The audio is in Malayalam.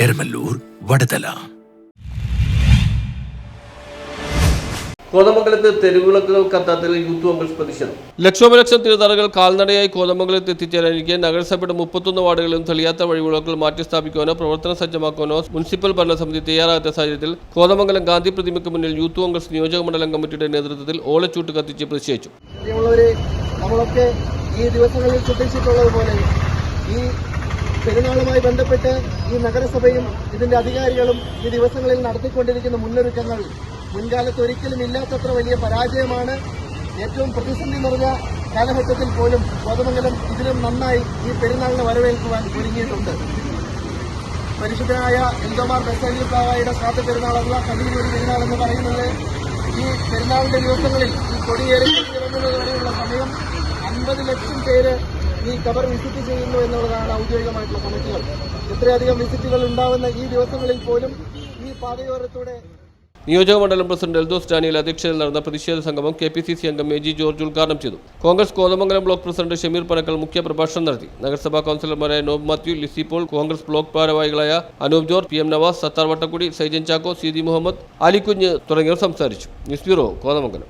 എരമല്ലൂർ വടതല. കോതമംഗലത്ത് തെരുവിളക്കുകൾ യൂത്ത് കോൺഗ്രസ് പ്രതിഷേധം. ലക്ഷോപലക്ഷം തീർത്ഥാടകർ കാൽനടയായി കോതമംഗലത്ത് എത്തിച്ചേരാനിരിക്കെ നഗരസഭയുടെ മുപ്പത്തൊന്ന് വാർഡുകളിലും തെളിയാത്ത വഴിവിളക്കുകൾ മാറ്റി സ്ഥാപിക്കുവാനോ പ്രവർത്തന സജ്ജമാക്കാനോ മുനിസിപ്പൽ ഭരണസമിതി തയ്യാറാകാത്ത സാഹചര്യത്തിൽ കോതമംഗലം ഗാന്ധി പ്രതിമയ്ക്ക് മുന്നിൽ യൂത്ത് കോൺഗ്രസ് നിയോജക മണ്ഡലം കമ്മിറ്റിയുടെ നേതൃത്വത്തിൽ ഓലച്ചൂട്ട് കത്തിച്ച് പ്രതിഷേധിച്ചു. പ്രിയമുള്ളവരെ നമ്മളൊക്കെ ഈ ദിവസങ്ങളിൽ ശ്രദ്ധിച്ചിട്ടുള്ളതുപോലെ പെരുന്നാളുമായി ബന്ധപ്പെട്ട് ഈ നഗരസഭയും ഇതിന്റെ അധികാരികളും ഈ ദിവസങ്ങളിൽ നടത്തിക്കൊണ്ടിരിക്കുന്ന മുന്നൊരുക്കങ്ങൾ മുൻകാലത്ത് ഒരിക്കലും ഇല്ലാത്തത്ര വലിയ പരാജയമാണ്. ഏറ്റവും പ്രതിസന്ധി നിറഞ്ഞ കാലഘട്ടത്തിൽ പോലും കോതമംഗലം ഇതിലും നന്നായി ഈ പെരുന്നാളിനെ വരവേൽക്കുവാൻ ഒരുങ്ങിയിട്ടുണ്ട്. പരിശുദ്ധനായ എന്തോമാർ ബസലിക്കാവായുടെ ശ്രാദ്ധ പെരുന്നാൾ അഥവാ കണ്ണൂർ പെരുന്നാൾ എന്ന് പറയുന്നത് ഈ പെരുന്നാളിന്റെ ദിവസങ്ങളിൽ ഈ കൊടിയേറി ഇറങ്ങുന്നത് സമയം അൻപത് ലക്ഷം പേര് ഈ കബർ വിസിറ്റ് ചെയ്യുന്നു എന്നുള്ളതാണ് ഔദ്യോഗികമായിട്ടുള്ള കമ്മിറ്റികൾ. ഇത്രയധികം വിസിറ്റുകൾ ഉണ്ടാവുന്ന ഈ ദിവസങ്ങളിൽ പോലും ഈ പാതയോരത്തൂടെ നിയോജക മണ്ഡലം പ്രസിഡന്റ് എൽദോസ് ഡാനിയൽ അധ്യക്ഷതയിൽ നടന്ന പ്രതിഷേധ സംഗമം കെ പി സി സി അംഗം എ ജി ജോർജ് ഉദ്ഘാടനം ചെയ്തു. കോൺഗ്രസ് കോതമംഗലം ബ്ലോക്ക് പ്രസിഡന്റ് ഷമീർ പനക്കൽ മുഖ്യ പ്രഭാഷണം നടത്തി. നഗരസഭാ കൌൺസിലർമാരായ നോബ് മാത്യു ലിസി പോൾ കോൺഗ്രസ് ബ്ലോക്ക് ഭാരവാഹികളായ Anoop George P M Navas Sathar Vattakkudi Saijan Chacko C D Muhammad Alikunju തുടങ്ങിയവർ സംസാരിച്ചു. News bureau Kothamangalam.